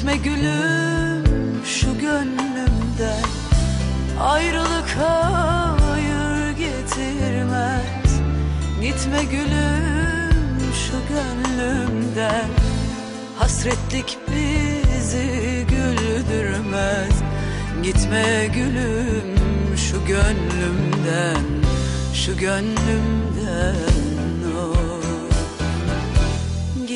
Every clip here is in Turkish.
Gitme gülüm şu gönlümden. Ayrılık hayır getirmez. Gitme gülüm şu gönlümden. Hasretlik bizi güldürmez. Gitme gülüm şu gönlümden. Şu gönlümden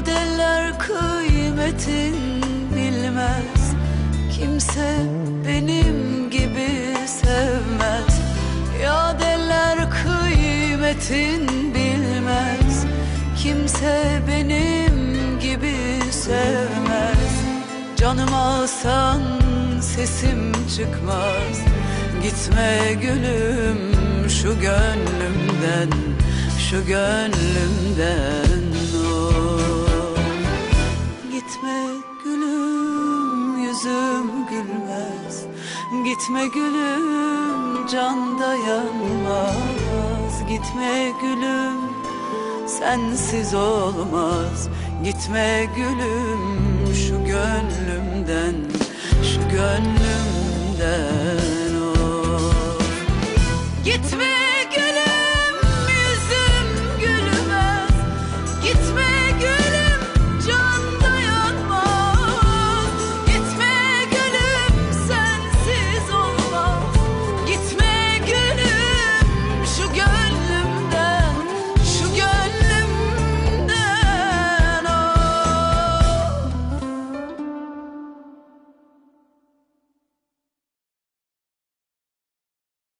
Yadeller kıymetin bilmez. Kimse benim gibi sevmez. Yadeller kıymetin bilmez. Kimse benim gibi sevmez. Canım alsan sesim çıkmaz. Gitme gülüm şu gönlümden Şu gönlümden. Gitme gülüm yüzüm gülmez. Gitme gülüm can dayanmaz Gitme gülüm sensiz olmaz. Gitme gülüm şu gönlümden Şu gönlümden. Oh. Gitme